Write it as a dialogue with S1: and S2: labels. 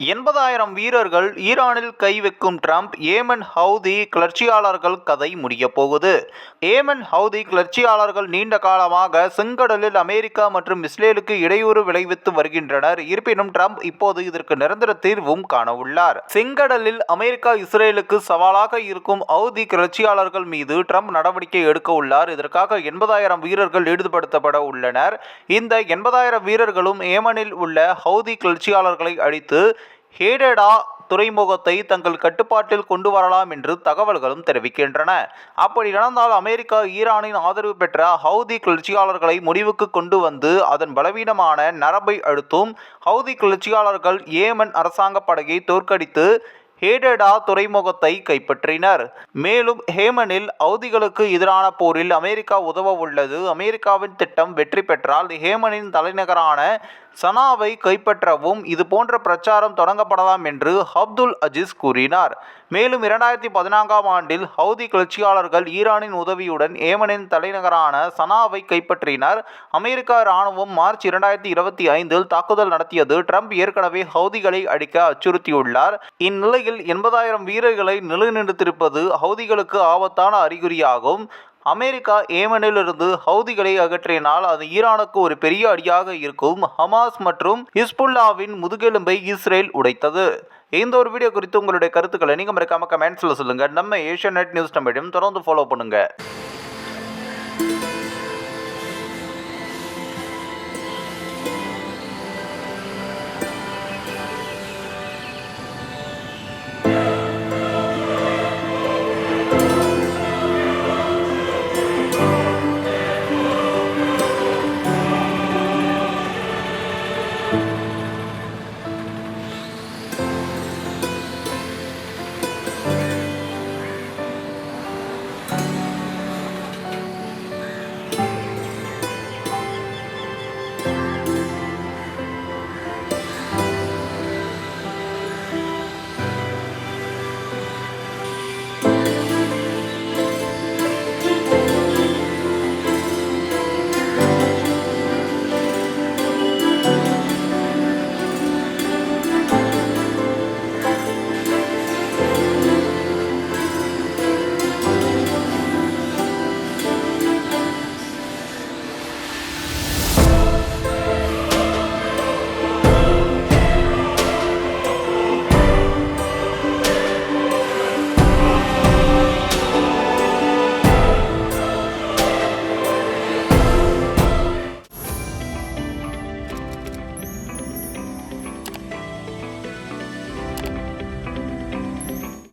S1: எண்பதாயிரம் வீரர்கள் ஈரானில் கை வைக்கும் ட்ரம்ப் ஏமன் ஹவுதி கிளர்ச்சியாளர்கள் கதை முடியப் போகுது. ஏமன் ஹவுதி கிளர்ச்சியாளர்கள் நீண்ட காலமாக செங்கடலில் அமெரிக்கா மற்றும் இஸ்ரேலுக்கு இடையூறு விளைவித்து வருகின்றனர். இருப்பினும் ட்ரம்ப் இப்போது இதற்கு நிரந்தர தீர்வும் காணவுள்ளார். செங்கடலில் அமெரிக்கா இஸ்ரேலுக்கு சவாலாக இருக்கும் ஹவுதி கிளர்ச்சியாளர்கள் மீது ட்ரம்ப் நடவடிக்கை எடுக்க உள்ளார். இதற்காக எண்பதாயிரம் வீரர்கள் ஈடுபடுத்தப்பட உள்ளனர். இந்த எண்பதாயிரம் வீரர்களும் ஏமனில் உள்ள ஹவுதி கிளர்ச்சியாளர்களை அழித்து ஹேடடா துறைமுகத்தை தங்கள் கட்டுப்பாட்டில் கொண்டு வரலாம் என்று தகவல்களும் தெரிவிக்கின்றன. அப்படி நடந்தால் அமெரிக்கா ஈரானின் ஆதரவு பெற்ற ஹவுதி கிளர்ச்சியாளர்களை முடிவுக்கு கொண்டு வந்து அதன் பலவீனமான நரம்பை அழுத்தும். ஹவுதி கிளர்ச்சியாளர்கள் ஏமன் அரசாங்க படையை தோற்கடித்து ஹேடடா துறைமுகத்தை கைப்பற்றினர். மேலும் ஹேமனில் ஹவுதிகளுக்கு எதிரான போரில் அமெரிக்கா உதவ உள்ளது அமெரிக்காவின் திட்டம் வெற்றி பெற்றால் ஹேமனின் தலைநகரான சனாவை கைப்பற்றவும் இது போன்ற பிரச்சாரம் தொடங்கப்படலாம் என்று அப்துல் அஜீஸ் கூறினார். மேலும் இரண்டாயிரத்தி பதினான்காம் ஆண்டில் ஹவுதி கிளர்ச்சியாளர்கள் ஈரானின் உதவியுடன் ஏமனின் தலைநகரான சனாவை கைப்பற்றினர். அமெரிக்கா இராணுவம் மார்ச் இரண்டாயிரத்தி இருபத்தி ஐந்தில் தாக்குதல் நடத்தியது. ட்ரம்ப் ஏற்கனவே ஹவுதிகளை அடிக்க அச்சுறுத்தியுள்ளார். இந்நிலையில் எண்பதாயிரம் வீரர்களை நிலைநிறுத்திருப்பது ஹவுதிகளுக்கு ஆபத்தான அறிகுறியாகும். அமெரிக்கா ஏமனிலிருந்து ஹவுதிகளை அகற்றினால் அது ஈரானுக்கு ஒரு பெரிய அடியாக இருக்கும். ஹமாஸ் மற்றும் ஹிஸ்புல்லாவின் முதுகெலும்பை இஸ்ரேல் உடைத்தது. இந்த ஒரு வீடியோ குறித்து உங்களுடைய கருத்துக்களை நீங்கள் மறக்காம கமெண்ட்ஸில் சொல்லுங்கள் நம்ம ஏஷியா நெட் நியூஸ் நம்மிடம் தொடர்ந்து ஃபாலோ பண்ணுங்கள்